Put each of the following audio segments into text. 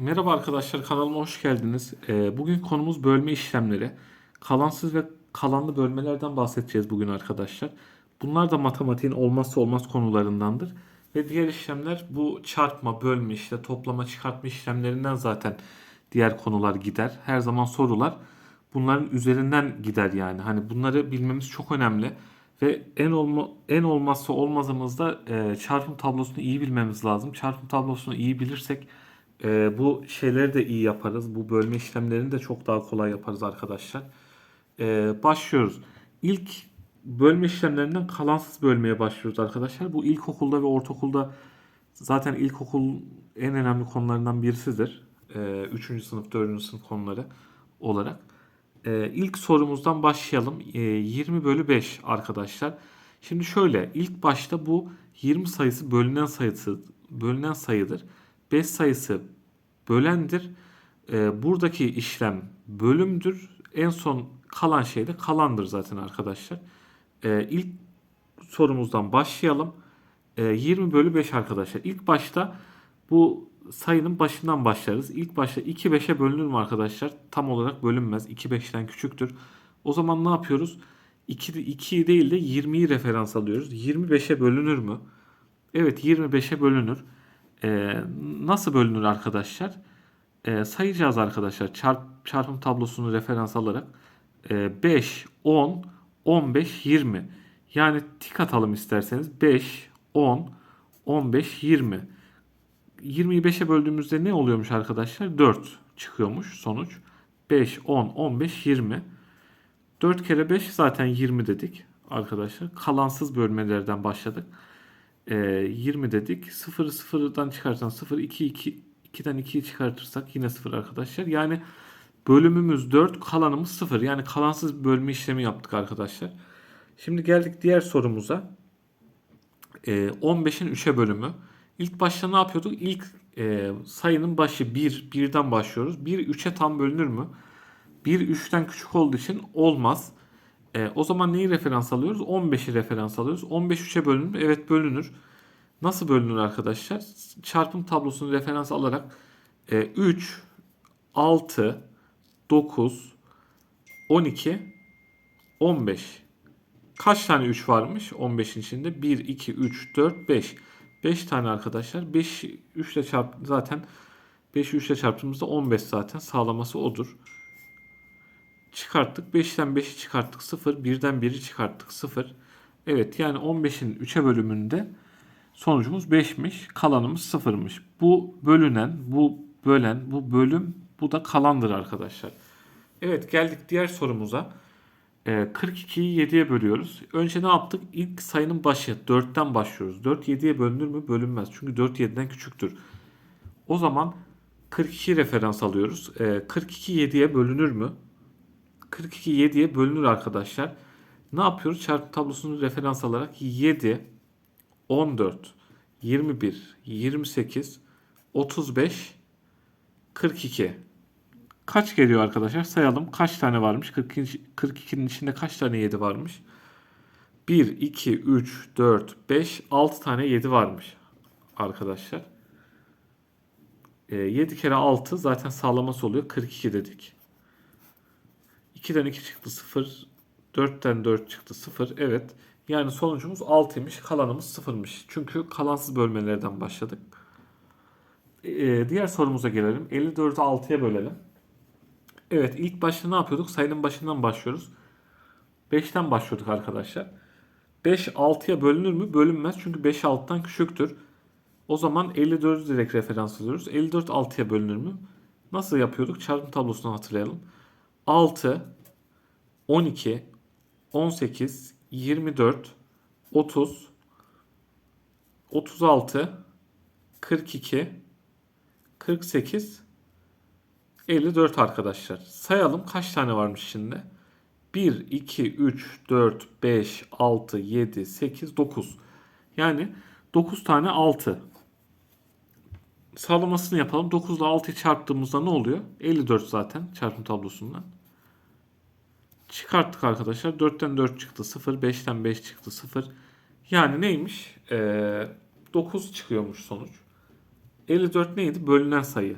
Merhaba arkadaşlar kanalıma hoş geldiniz. Ee, bugün konumuz bölme işlemleri. Kalansız ve kalanlı bölmelerden bahsedeceğiz bugün arkadaşlar. Bunlar da matematiğin olmazsa olmaz konularındandır. Ve diğer işlemler bu çarpma, bölme, işte toplama, çıkartma işlemlerinden zaten diğer konular gider. Her zaman sorular bunların üzerinden gider yani. Hani bunları bilmemiz çok önemli. Ve en olma, en olmazsa olmazımız da e, çarpım tablosunu iyi bilmemiz lazım. Çarpım tablosunu iyi bilirsek ee, bu şeyleri de iyi yaparız. Bu bölme işlemlerini de çok daha kolay yaparız arkadaşlar. Ee, başlıyoruz. İlk bölme işlemlerinden kalansız bölmeye başlıyoruz arkadaşlar. Bu ilkokulda ve ortaokulda zaten ilkokul en önemli konularından birisidir. Üçüncü sınıf, dördüncü sınıf konuları olarak. Ee, ilk sorumuzdan başlayalım. Ee, 20 bölü 5 arkadaşlar. Şimdi şöyle ilk başta bu 20 sayısı bölünen sayısı bölünen sayıdır. 5 sayısı bölendir. Ee, buradaki işlem bölümdür. En son kalan şey de kalandır zaten arkadaşlar. Ee, ilk sorumuzdan başlayalım. Ee, 20 bölü 5 arkadaşlar. İlk başta bu sayının başından başlarız. İlk başta 2 5'e bölünür mü arkadaşlar? Tam olarak bölünmez. 2 5'ten küçüktür. O zaman ne yapıyoruz? 2, 2'yi değil de 20'yi referans alıyoruz. 25'e bölünür mü? Evet 25'e bölünür. Ee, nasıl bölünür arkadaşlar? Ee, sayacağız arkadaşlar. Çarp, çarpım tablosunu referans alarak. Ee, 5, 10, 15, 20. Yani tik atalım isterseniz. 5, 10, 15, 20. 20'yi 5'e böldüğümüzde ne oluyormuş arkadaşlar? 4 çıkıyormuş sonuç. 5, 10, 15, 20. 4 kere 5 zaten 20 dedik arkadaşlar. Kalansız bölmelerden başladık. Ee, 20 dedik. 0'ı 0'dan çıkarsan 0, 2, 2, 2'den 2'yi çıkartırsak yine 0 arkadaşlar. Yani bölümümüz 4, kalanımız 0. Yani kalansız bölme işlemi yaptık arkadaşlar. Şimdi geldik diğer sorumuza. Ee, 15'in 3'e bölümü. İlk başta ne yapıyorduk? İlk e, sayının başı 1, 1'den başlıyoruz. 1 3'e tam bölünür mü? 1 3'ten küçük olduğu için olmaz. E, o zaman neyi referans alıyoruz? 15'i referans alıyoruz. 15 3'e bölünür mü? Evet bölünür. Nasıl bölünür arkadaşlar? Çarpım tablosunu referans alarak e, 3, 6, 9, 12, 15. Kaç tane 3 varmış 15'in içinde? 1, 2, 3, 4, 5. 5 tane arkadaşlar. 5 3 ile çarp zaten 5'i 3 ile çarptığımızda 15 zaten sağlaması odur. Çıkarttık. 5'ten 5'i çıkarttık 0. 1'den 1'i çıkarttık 0. Evet yani 15'in 3'e bölümünde sonucumuz 5'miş. Kalanımız 0'mış. Bu bölünen, bu bölen, bu bölüm, bu da kalandır arkadaşlar. Evet geldik diğer sorumuza. Ee, 42'yi 7'ye bölüyoruz. Önce ne yaptık? İlk sayının başı 4'ten başlıyoruz. 4 7'ye bölünür mü? Bölünmez. Çünkü 4 7'den küçüktür. O zaman 42 referans alıyoruz. Ee, 42 7'ye bölünür mü? 42 7'ye bölünür arkadaşlar. Ne yapıyoruz? Çarpım tablosunu referans alarak 7, 14, 21, 28, 35, 42. Kaç geliyor arkadaşlar? Sayalım. Kaç tane varmış? 42, 42'nin içinde kaç tane 7 varmış? 1, 2, 3, 4, 5, 6 tane 7 varmış arkadaşlar. E, 7 kere 6 zaten sağlaması oluyor. 42 dedik. 2'den 2 çıktı 0. 4'ten 4 çıktı 0. Evet. Yani sonucumuz 6'ymış. Kalanımız 0'mış. Çünkü kalansız bölmelerden başladık. Ee, diğer sorumuza gelelim. 54'ü 6'ya bölelim. Evet ilk başta ne yapıyorduk? Sayının başından başlıyoruz. 5'ten başlıyorduk arkadaşlar. 5 6'ya bölünür mü? Bölünmez. Çünkü 5 6'dan küçüktür. O zaman 54'ü direkt referans alıyoruz. 54 6'ya bölünür mü? Nasıl yapıyorduk? Çarpım tablosunu hatırlayalım. 6, 12, 18, 24, 30, 36, 42, 48, 54 arkadaşlar. Sayalım kaç tane varmış şimdi? 1, 2, 3, 4, 5, 6, 7, 8, 9. Yani 9 tane 6. Sağlamasını yapalım. 9 ile 6'yı çarptığımızda ne oluyor? 54 zaten çarpım tablosundan. Çıkarttık arkadaşlar. 4'ten 4 çıktı 0. 5'ten 5 çıktı 0. Yani neymiş? Ee, 9 çıkıyormuş sonuç. 54 neydi? Bölünen sayı.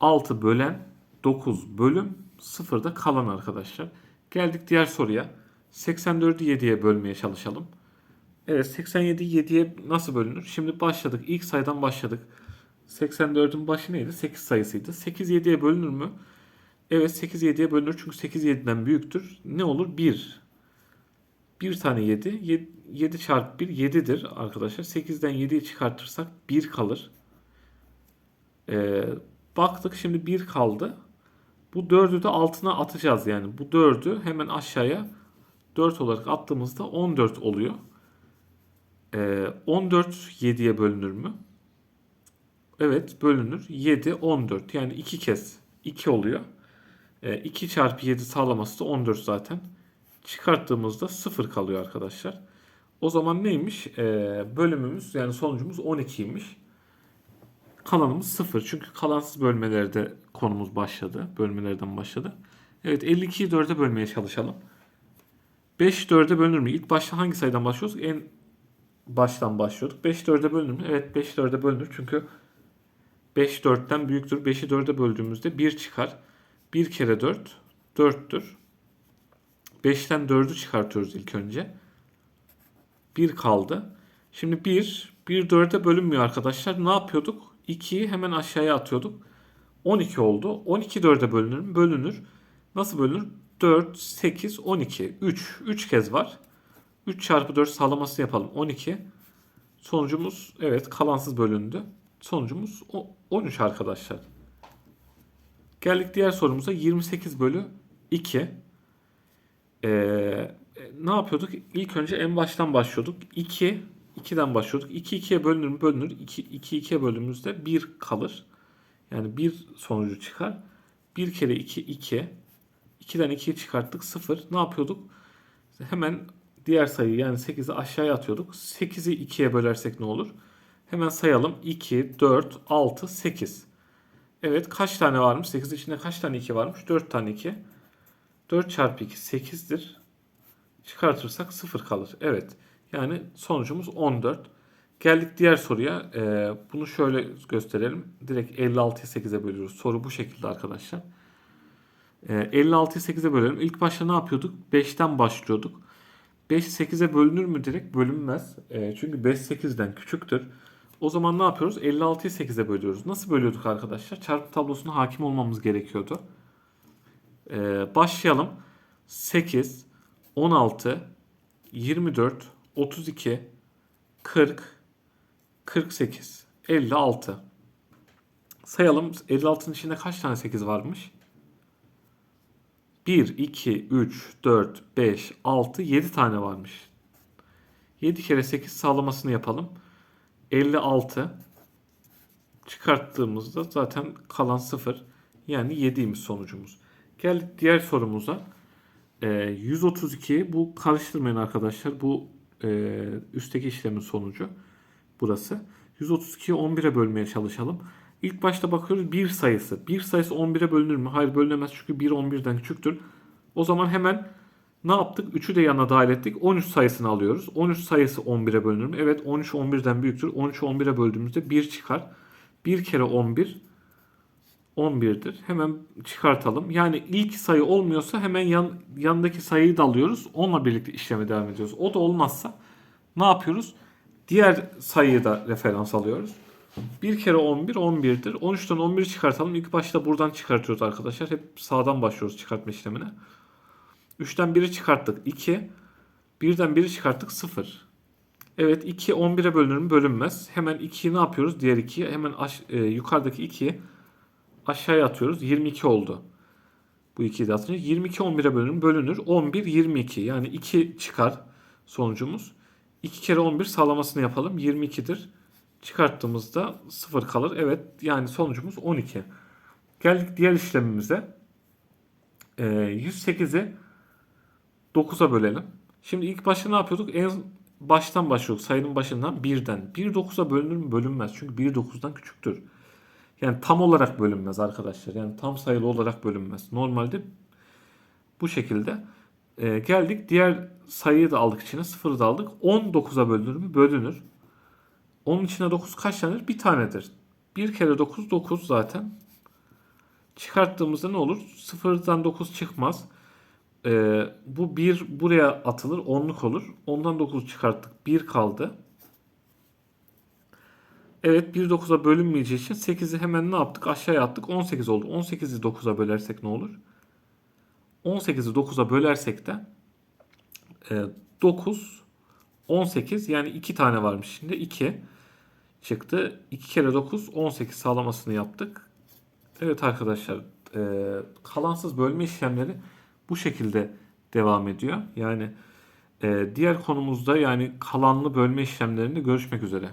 6 bölen 9 bölüm 0 da kalan arkadaşlar. Geldik diğer soruya. 84'ü 7'ye bölmeye çalışalım. Evet 87 7'ye nasıl bölünür? Şimdi başladık. İlk sayıdan başladık. 84'ün başı neydi? 8 sayısıydı. 8 7'ye bölünür mü? Evet 8 7'ye bölünür çünkü 8 7'den büyüktür. Ne olur? 1. 1 tane 7. 7, 7 çarpı 1 7'dir arkadaşlar. 8'den 7'yi çıkartırsak 1 kalır. Ee, baktık şimdi 1 kaldı. Bu 4'ü de altına atacağız yani. Bu 4'ü hemen aşağıya 4 olarak attığımızda 14 oluyor. Ee, 14 7'ye bölünür mü? Evet bölünür. 7 14 yani 2 kez 2 oluyor. Ee, 2 çarpı 7 sağlaması da 14 zaten. Çıkarttığımızda 0 kalıyor arkadaşlar. O zaman neymiş? Ee, bölümümüz yani sonucumuz 12'ymiş. Kalanımız 0. Çünkü kalansız bölmelerde konumuz başladı. Bölmelerden başladı. Evet 52'yi 4'e bölmeye çalışalım. 5 4'e bölünür mü? İlk başta hangi sayıdan başlıyoruz? En baştan başlıyorduk. 5 4'e bölünür mü? Evet 5 4'e bölünür. Çünkü 5 4'ten büyüktür. 5'i 4'e böldüğümüzde 1 çıkar. 1 kere 4 4'tür. 5'ten 4'ü çıkartıyoruz ilk önce. 1 kaldı. Şimdi 1 1 4'e bölünmüyor arkadaşlar. Ne yapıyorduk? 2'yi hemen aşağıya atıyorduk. 12 oldu. 12 4'e bölünür mü? Bölünür. Nasıl bölünür? 4, 8, 12. 3. 3 kez var. 3 çarpı 4 sağlamasını yapalım. 12. Sonucumuz evet kalansız bölündü. Sonucumuz o- 13 arkadaşlar. Geldik diğer sorumuza 28 bölü 2. Ee, ne yapıyorduk? İlk önce en baştan başlıyorduk. 2, 2'den başlıyorduk. 2 2'ye bölünür mü? Bölünür. 2 2 2'ye böldüğümüzde 1 kalır. Yani 1 sonucu çıkar. 1 kere 2 2. 2'den 2'yi çıkarttık 0. Ne yapıyorduk? Hemen diğer sayıyı yani 8'i aşağıya atıyorduk. 8'i 2'ye bölersek ne olur? Hemen sayalım. 2, 4, 6, 8. Evet kaç tane varmış? 8 içinde kaç tane 2 varmış? 4 tane 2. 4 çarpı 2 8'dir. Çıkartırsak 0 kalır. Evet. Yani sonucumuz 14. Geldik diğer soruya. Ee, bunu şöyle gösterelim. Direkt 56'yı 8'e bölüyoruz. Soru bu şekilde arkadaşlar. Ee, 56'yı 8'e bölelim. İlk başta ne yapıyorduk? 5'ten başlıyorduk. 5 8'e bölünür mü direkt? Bölünmez. Ee, çünkü 5 8'den küçüktür. O zaman ne yapıyoruz? 56'yı 8'e bölüyoruz. Nasıl bölüyorduk arkadaşlar? Çarpı tablosuna hakim olmamız gerekiyordu. Ee, başlayalım. 8, 16, 24, 32, 40, 48, 56. Sayalım. 56'nın içinde kaç tane 8 varmış? 1, 2, 3, 4, 5, 6, 7 tane varmış. 7 kere 8 sağlamasını yapalım. 56 çıkarttığımızda zaten kalan 0 yani 7'ymiş sonucumuz. Geldik diğer sorumuza. Ee, 132 bu karıştırmayın arkadaşlar. Bu e, üstteki işlemin sonucu burası. 132'yi 11'e bölmeye çalışalım. İlk başta bakıyoruz 1 sayısı. 1 sayısı 11'e bölünür mü? Hayır bölünemez çünkü 1 11'den küçüktür. O zaman hemen ne yaptık? 3'ü de yanına dahil ettik. 13 sayısını alıyoruz. 13 sayısı 11'e bölünür mü? Evet 13 11'den büyüktür. 13'ü 11'e böldüğümüzde 1 çıkar. 1 kere 11 11'dir. Hemen çıkartalım. Yani ilk sayı olmuyorsa hemen yan, yanındaki sayıyı da alıyoruz. Onunla birlikte işleme devam ediyoruz. O da olmazsa ne yapıyoruz? Diğer sayıyı da referans alıyoruz. 1 kere 11 11'dir. 13'ten 11'i çıkartalım. İlk başta buradan çıkartıyoruz arkadaşlar. Hep sağdan başlıyoruz çıkartma işlemine. 3'ten 1'i çıkarttık 2. 1'den 1'i çıkarttık 0. Evet 2 11'e bölünür mü? Bölünmez. Hemen 2'yi ne yapıyoruz? Diğer 2'yi hemen aş- e, yukarıdaki 2'yi aşağıya atıyoruz. 22 oldu. Bu 2'yi de atınca 22 11'e bölünür mü? Bölünür. 11 22 yani 2 çıkar sonucumuz. 2 kere 11 sağlamasını yapalım. 22'dir. Çıkarttığımızda 0 kalır. Evet yani sonucumuz 12. Geldik diğer işlemimize. Ee, 108'i 9'a bölelim. Şimdi ilk başta ne yapıyorduk? En baştan başlıyorduk. Sayının başından 1'den. 1 9'a bölünür mü? Bölünmez. Çünkü 1 9'dan küçüktür. Yani tam olarak bölünmez arkadaşlar. Yani tam sayılı olarak bölünmez. Normalde bu şekilde. Ee, geldik diğer sayıyı da aldık içine. Sıfırı da aldık. 19'a bölünür mü? Bölünür. Onun içine 9 kaç tanedir? Bir tanedir. 1 kere 9 9 zaten. Çıkarttığımızda ne olur? Sıfırdan 9 çıkmaz. Ee, bu 1 buraya atılır. Onluk olur. Ondan 9 çıkarttık. 1 kaldı. Evet 1 9'a bölünmeyeceği için 8'i hemen ne yaptık? Aşağıya attık. 18 oldu. 18'i 9'a bölersek ne olur? 18'i 9'a bölersek de e, 9 18 yani 2 tane varmış şimdi 2 çıktı. 2 kere 9 18 sağlamasını yaptık. Evet arkadaşlar e, kalansız bölme işlemleri bu şekilde devam ediyor. Yani e, diğer konumuzda yani kalanlı bölme işlemlerinde görüşmek üzere.